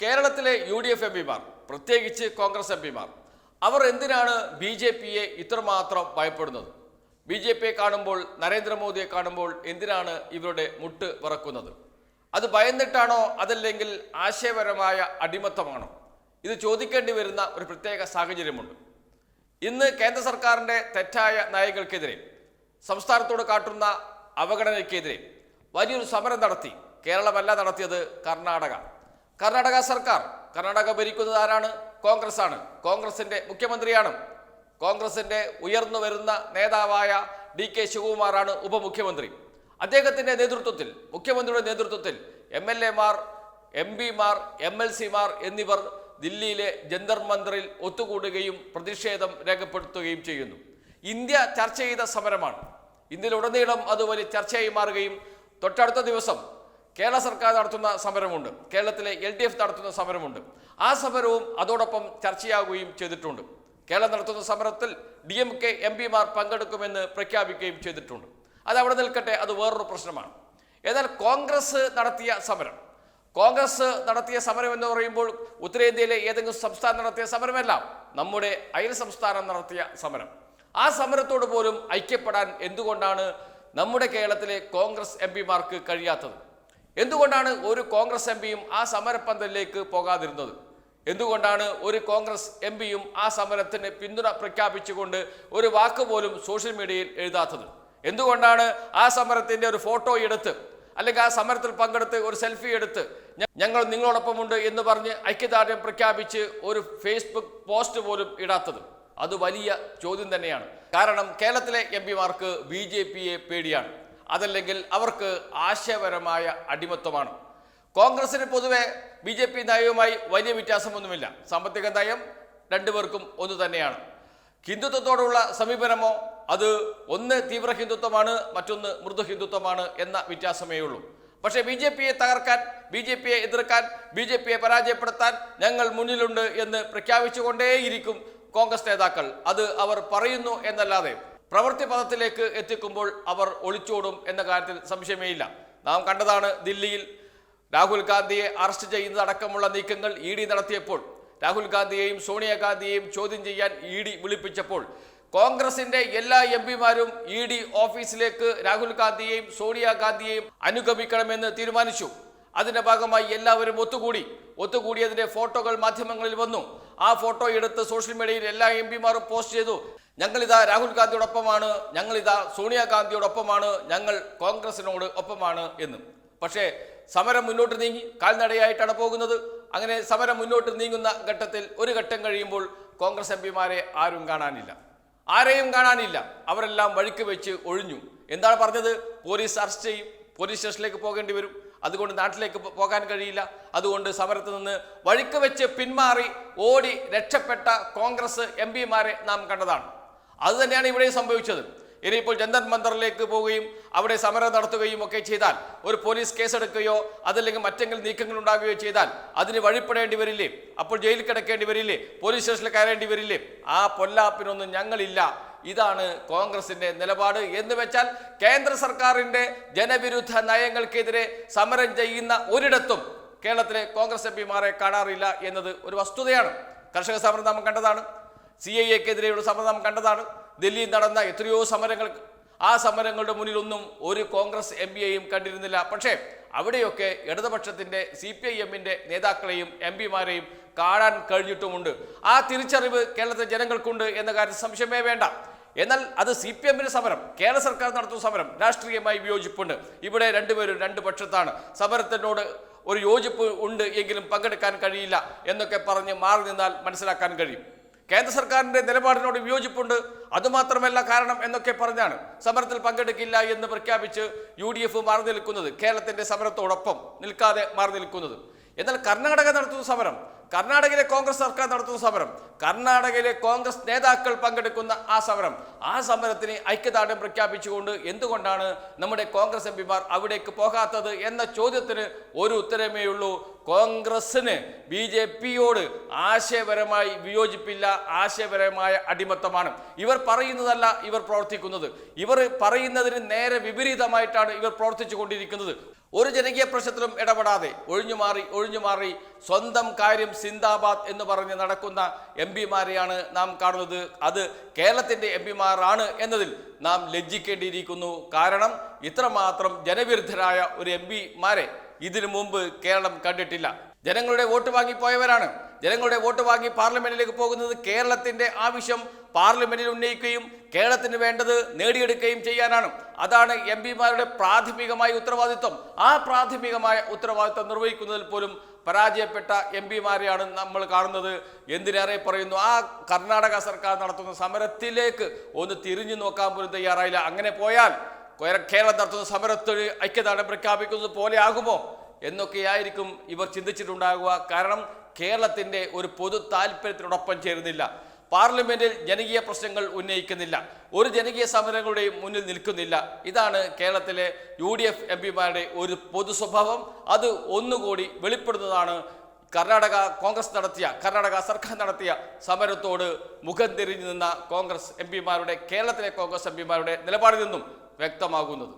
കേരളത്തിലെ U D F M പിമാർ പ്രത്യേകിച്ച് കോൺഗ്രസ് എം പിമാർ അവർ എന്തിനാണ് ബി ജെ പിയെ ഇത്രമാത്രം ഭയപ്പെടുന്നത്? ബി ജെ പിയെ കാണുമ്പോൾ നരേന്ദ്രമോദിയെ കാണുമ്പോൾ എന്തിനാണ് ഇവരുടെ മുട്ട് വിറക്കുന്നത്? അത് ഭയന്നിട്ടാണോ അതല്ലെങ്കിൽ ആശയപരമായ അടിമത്തമാണോ? ഇത് ചോദിക്കേണ്ടി വരുന്ന ഒരു പ്രത്യേക സാഹചര്യമുണ്ട്. ഇന്ന് കേന്ദ്ര സർക്കാരിന്റെ തെറ്റായ നയങ്ങൾക്കെതിരെ സംസ്ഥാനത്തോട് കാട്ടുന്ന അവഗണനയ്ക്കെതിരെ വലിയൊരു സമരം നടത്തി കേരളമല്ല നടത്തിയത് കർണാടക. കർണാടക സർക്കാർ കർണാടക ഭരിക്കുന്നത് ആരാണ്? കോൺഗ്രസ് ആണ് കോൺഗ്രസിന്റെ മുഖ്യമന്ത്രിയാണ്. കോൺഗ്രസിന്റെ ഉയർന്നു വരുന്ന നേതാവായ ഡി കെ ശിവകുമാറാണ് ഉപമുഖ്യമന്ത്രി. അദ്ദേഹത്തിന്റെ നേതൃത്വത്തിൽ മുഖ്യമന്ത്രിയുടെ നേതൃത്വത്തിൽ എം എൽ എമാർ എം പിമാർ എം എൽ സിമാർ എന്നിവർ ദില്ലിയിലെ ജന്തർ മന്ദറിൽ ഒത്തുകൂടുകയും പ്രതിഷേധം രേഖപ്പെടുത്തുകയും ചെയ്യുന്നു. ഇന്ത്യ ചർച്ച ചെയ്ത സമരമാണ്. ഇന്ത്യയിലുടനീളം അത് വലിയ ചർച്ചയായി മാറുകയും തൊട്ടടുത്ത ദിവസം കേരള സർക്കാർ നടത്തുന്ന സമരമുണ്ട്. കേരളത്തിലെ എൽ ഡി എഫ് നടത്തുന്ന സമരമുണ്ട്. ആ സമരവും അതോടൊപ്പം ചർച്ചയാകുകയും ചെയ്തിട്ടുണ്ട്. കേരളം നടത്തുന്ന സമരത്തിൽ ഡി എം കെ എം പിമാർ പങ്കെടുക്കുമെന്ന് പ്രഖ്യാപിക്കുകയും ചെയ്തിട്ടുണ്ട്. അത് അവിടെ നിൽക്കട്ടെ അത് വേറൊരു പ്രശ്നമാണ്. എന്നാൽ കോൺഗ്രസ് നടത്തിയ സമരം. കോൺഗ്രസ് നടത്തിയ സമരം എന്ന് പറയുമ്പോൾ ഉത്തരേന്ത്യയിലെ ഏതെങ്കിലും സംസ്ഥാനം നടത്തിയ സമരമല്ല നമ്മുടെ അയൽ സംസ്ഥാനം നടത്തിയ സമരം. ആ സമരത്തോട് പോലും ഐക്യപ്പെടാൻ എന്തുകൊണ്ടാണ് നമ്മുടെ കേരളത്തിലെ കോൺഗ്രസ് എം പിമാർക്ക് കഴിയാത്തത്? എന്തുകൊണ്ടാണ് ഒരു കോൺഗ്രസ് എം പിയും ആ സമരപ്പന്തലിലേക്ക് പോകാതിരുന്നത്? എന്തുകൊണ്ടാണ് ഒരു കോൺഗ്രസ് എം പിയും ആ സമരത്തിന് പിന്തുണ പ്രഖ്യാപിച്ചുകൊണ്ട് ഒരു വാക്ക് പോലും സോഷ്യൽ മീഡിയയിൽ എഴുതാത്തത്? എന്തുകൊണ്ടാണ് ആ സമരത്തിന്റെ ഒരു ഫോട്ടോ എടുത്ത് അല്ലെങ്കിൽ ആ സമരത്തിൽ പങ്കെടുത്ത് ഒരു സെൽഫി എടുത്ത് ഞങ്ങൾ നിങ്ങളോടൊപ്പമുണ്ട് എന്ന് പറഞ്ഞ് ഐക്യദാർഢ്യം പ്രഖ്യാപിച്ച് ഒരു ഫേസ്ബുക്ക് പോസ്റ്റ് പോലും ഇടാത്തത്? അത് വലിയ ചോദ്യം തന്നെയാണ്. കാരണം കേരളത്തിലെ എം പിമാർക്ക് ബി ജെ പിയെ പേടിയാണ്. അതല്ലെങ്കിൽ അവർക്ക് ആശയപരമായ അടിമത്വമാണ്. കോൺഗ്രസിന് പൊതുവെ ബി ജെ പി നയവുമായി വലിയ വ്യത്യാസമൊന്നുമില്ല. സാമ്പത്തിക നയം രണ്ടുപേർക്കും ഒന്ന് തന്നെയാണ്. ഹിന്ദുത്വത്തോടുള്ള സമീപനമോ? അത് ഒന്ന് തീവ്ര ഹിന്ദുത്വമാണ് മറ്റൊന്ന് മൃദു ഹിന്ദുത്വമാണ് എന്ന വ്യത്യാസമേ ഉള്ളൂ. പക്ഷേ ബി ജെ പിയെ തകർക്കാൻ ബി ജെ പിയെ എതിർക്കാൻ ബി ജെ പിയെ പരാജയപ്പെടുത്താൻ ഞങ്ങൾ മുന്നിലുണ്ട് എന്ന് പ്രഖ്യാപിച്ചുകൊണ്ടേയിരിക്കും കോൺഗ്രസ് നേതാക്കൾ. അത് അവർ പറയുന്നു എന്നല്ലാതെ പ്രവൃത്തി പദത്തിലേക്ക് എത്തിക്കുമ്പോൾ അവർ ഒളിച്ചോടും എന്ന കാര്യത്തിൽ സംശയമേയില്ല. നാം കണ്ടതാണ് ദില്ലിയിൽ രാഹുൽ ഗാന്ധിയെ അറസ്റ്റ് ചെയ്യുന്നതടക്കമുള്ള നീക്കങ്ങൾ ഇ ഡി നടത്തിയപ്പോൾ രാഹുൽ ഗാന്ധിയെയും സോണിയാഗാന്ധിയെയും ചോദ്യം ചെയ്യാൻ ഇ ഡി വിളിപ്പിച്ചപ്പോൾ കോൺഗ്രസിന്റെ എല്ലാ എം പിമാരും ഇ ഡി ഓഫീസിലേക്ക് രാഹുൽ ഗാന്ധിയെയും സോണിയാഗാന്ധിയെയും അനുഗമിക്കണമെന്ന് തീരുമാനിച്ചു. അതിന്റെ ഭാഗമായി എല്ലാവരും ഒത്തുകൂടി. ഒത്തുകൂടിയതിന്റെ ഫോട്ടോകൾ മാധ്യമങ്ങളിൽ വന്നു. ആ ഫോട്ടോ എടുത്ത് സോഷ്യൽ മീഡിയയിൽ എല്ലാ എം പിമാരും പോസ്റ്റ് ചെയ്തു. ഞങ്ങളിതാ രാഹുൽ ഗാന്ധിയോടൊപ്പമാണ് ഞങ്ങളിതാ സോണിയാഗാന്ധിയോടൊപ്പമാണ് ഞങ്ങൾ കോൺഗ്രസിനോട് ഒപ്പമാണ് എന്ന്. പക്ഷേ സമരം മുന്നോട്ട് നീങ്ങി കാൽനടയായിട്ടാണ് പോകുന്നത്. അങ്ങനെ സമരം മുന്നോട്ട് നീങ്ങുന്ന ഘട്ടത്തിൽ ഒരു ഘട്ടം കഴിയുമ്പോൾ കോൺഗ്രസ് എം പിമാരെ ആരും കാണാനില്ല. ആരെയും കാണാനില്ല. അവരെല്ലാം വഴിക്ക് വെച്ച് ഒഴിഞ്ഞു. എന്താണ് പറഞ്ഞത്? പോലീസ് അറസ്റ്റ് ചെയ്യും. പോലീസ് സ്റ്റേഷനിലേക്ക് പോകേണ്ടി വരും. അതുകൊണ്ട് നാട്ടിലേക്ക് പോകാൻ കഴിയില്ല. അതുകൊണ്ട് സമരത്ത് നിന്ന് വഴിക്ക് വെച്ച് പിന്മാറി ഓടി രക്ഷപ്പെട്ട കോൺഗ്രസ് എം പിമാരെ നാം കണ്ടതാണ്. അത് തന്നെയാണ് ഇവിടെ സംഭവിച്ചത്. ഇനിയിപ്പോൾ ജന്തർ മന്ദറിലേക്ക് പോവുകയും അവിടെ സമരം നടത്തുകയും ഒക്കെ ചെയ്താൽ ഒരു പോലീസ് കേസെടുക്കുകയോ അതല്ലെങ്കിൽ മറ്റെങ്കിലും നീക്കങ്ങൾ ഉണ്ടാകുകയോ ചെയ്താൽ അതിന് വഴിപ്പെടേണ്ടി വരില്ലേ? അപ്പോൾ ജയിലിൽ കിടക്കേണ്ടി വരില്ലേ? പോലീസ് സ്റ്റേഷനിൽ കയറേണ്ടി വരില്ലേ? ആ പൊല്ലാപ്പിനൊന്നും ഞങ്ങളില്ല. ഇതാണ് കോൺഗ്രസിന്റെ നിലപാട്. എന്ന് വെച്ചാൽ കേന്ദ്ര സർക്കാരിന്റെ ജനവിരുദ്ധ നയങ്ങൾക്കെതിരെ സമരം ചെയ്യുന്ന ഒരിടത്തും കേരളത്തിലെ കോൺഗ്രസ് എം പിമാരെ കാണാറില്ല എന്നത് ഒരു വസ്തുതയാണ്. കർഷക സമരം നാം കണ്ടതാണ്. സി ഐ എക്കെതിരെയുള്ള സമരം നാം കണ്ടതാണ്. ദില്ലിയിൽ നടന്ന എത്രയോ സമരങ്ങൾ ആ സമരങ്ങളുടെ മുന്നിലൊന്നും ഒരു കോൺഗ്രസ് എം പിയെയും കണ്ടിരുന്നില്ല. പക്ഷേ അവിടെയൊക്കെ ഇടതുപക്ഷത്തിന്റെ സി പി ഐ എമ്മിന്റെ നേതാക്കളെയും എം പിമാരെയും കാണാൻ കഴിഞ്ഞിട്ടുമുണ്ട്. ആ തിരിച്ചറിവ് കേരളത്തിലെ ജനങ്ങൾക്കുണ്ട് എന്ന കാര്യം സംശയമേ വേണ്ട. എന്നാൽ അത് സി പി എമ്മിന് സമരം കേരള സർക്കാർ നടത്തുന്ന സമരം രാഷ്ട്രീയമായി വിയോജിപ്പുണ്ട്. ഇവിടെ രണ്ടുപേരും രണ്ട് പക്ഷത്താണ്. സമരത്തിനോട് ഒരു യോജിപ്പ് ഉണ്ട് എങ്കിലും പങ്കെടുക്കാൻ കഴിയില്ല എന്നൊക്കെ പറഞ്ഞ് മാറി നിന്നാൽ മനസ്സിലാക്കാൻ കഴിയും. കേന്ദ്ര സർക്കാരിന്റെ നിലപാടിനോട് വിയോജിപ്പുണ്ട്. അതുമാത്രമല്ല കാരണം എന്നൊക്കെ പറഞ്ഞാണ് സമരത്തിൽ പങ്കെടുക്കില്ല എന്ന് പ്രഖ്യാപിച്ച് യു ഡി എഫ് മാറി നിൽക്കുന്നത്. കേരളത്തിന്റെ സമരത്തോടൊപ്പം നിൽക്കാതെ മാറി നിൽക്കുന്നത്. എന്നാൽ കർണാടക നടത്തുന്ന സമരം കർണാടകയിലെ കോൺഗ്രസ് സർക്കാർ നടത്തുന്ന സമരം കർണാടകയിലെ കോൺഗ്രസ് നേതാക്കൾ പങ്കെടുക്കുന്ന ആ സമരം ആ സമരത്തിന് ഐക്യദാർഢ്യം പ്രഖ്യാപിച്ചുകൊണ്ട് എന്തുകൊണ്ടാണ് നമ്മുടെ കോൺഗ്രസ് എം പിമാർ അവിടേക്ക് പോകാത്തത് എന്ന ചോദ്യത്തിന് ഒരു ഉത്തരമേ ഉള്ളൂ. കോൺഗ്രസിന് ബി ജെ പിയോട് ആശയപരമായി വിയോജിപ്പില്ല ആശയപരമായ അടിമത്തമാണ്. ഇവർ പറയുന്നതല്ല ഇവർ പ്രവർത്തിക്കുന്നത്. ഇവർ പറയുന്നതിന് നേരെ വിപരീതമായിട്ടാണ് ഇവർ പ്രവർത്തിച്ചു കൊണ്ടിരിക്കുന്നത് ഒരു ജനകീയ പ്രശ്നത്തിലും ഇടപെടാതെ ഒഴിഞ്ഞുമാറി ഒഴിഞ്ഞുമാറി സ്വന്തം കാര്യം സിന്ദാബാദ് എന്ന് പറഞ്ഞ് നടക്കുന്ന എം പിമാരെയാണ് നാം കാണുന്നത്. അത് കേരളത്തിന്റെ എം പിമാരാണ് എന്നതിൽ നാം ലജ്ജിക്കേണ്ടിയിരിക്കുന്നു. കാരണം ഇത്രമാത്രം ജനവിരുദ്ധരായ ഒരു എം പിമാരെ ഇതിനു മുമ്പ് കേരളം കണ്ടിട്ടില്ല. ജനങ്ങളുടെ വോട്ട് വാങ്ങിപ്പോയവരാണ് ജനങ്ങളുടെ വോട്ട് വാങ്ങി പാർലമെന്റിലേക്ക് പോകുന്നത് കേരളത്തിന്റെ ആവശ്യം പാർലമെന്റിൽ ഉന്നയിക്കുകയും കേരളത്തിന് വേണ്ടത് നേടിയെടുക്കുകയും ചെയ്യാനാണ്. അതാണ് എം പിമാരുടെ പ്രാഥമികമായ ഉത്തരവാദിത്വം. ആ പ്രാഥമികമായ ഉത്തരവാദിത്വം നിർവഹിക്കുന്നതിൽ പോലും പരാജയപ്പെട്ട എം പിമാരെയാണ് നമ്മൾ കാണുന്നത്. എന്തിനേറെ പറയുന്നു? ആ കർണാടക സർക്കാർ നടത്തുന്ന സമരത്തിലേക്ക് ഒന്ന് തിരിഞ്ഞു നോക്കാൻ പോലും തയ്യാറായില്ല. അങ്ങനെ പോയാൽ കേര- കേരളം നടത്തുന്ന സമരത്തിൽ ഐക്യദാർഢ്യം പ്രഖ്യാപിക്കുന്നത് പോലെ ആകുമോ? എന്നൊക്കെയായിരിക്കും ഇവർ ചിന്തിച്ചിട്ടുണ്ടാകുക. കാരണം കേരളത്തിന്റെ ഒരു പൊതു താല്പര്യത്തിനോടൊപ്പം ചേരുന്നില്ല. പാർലമെന്റിൽ ജനകീയ പ്രശ്നങ്ങൾ ഉന്നയിക്കുന്നില്ല. ഒരു ജനകീയ സമരങ്ങളുടെയും മുന്നിൽ നിൽക്കുന്നില്ല. ഇതാണ് കേരളത്തിലെ യു ഡി എഫ് എം പിമാരുടെ ഒരു പൊതു സ്വഭാവം. അത് ഒന്നുകൂടി വെളിപ്പെടുന്നതാണ് കർണാടക കോൺഗ്രസ് നടത്തിയ കർണാടക സർക്കാർ നടത്തിയ സമരത്തോട് മുഖം തിരിഞ്ഞു നിന്ന കോൺഗ്രസ് എം പിമാരുടെ കേരളത്തിലെ കോൺഗ്രസ് എം പിമാരുടെ നിലപാടിൽ നിന്നും വ്യക്തമാകുന്നത്.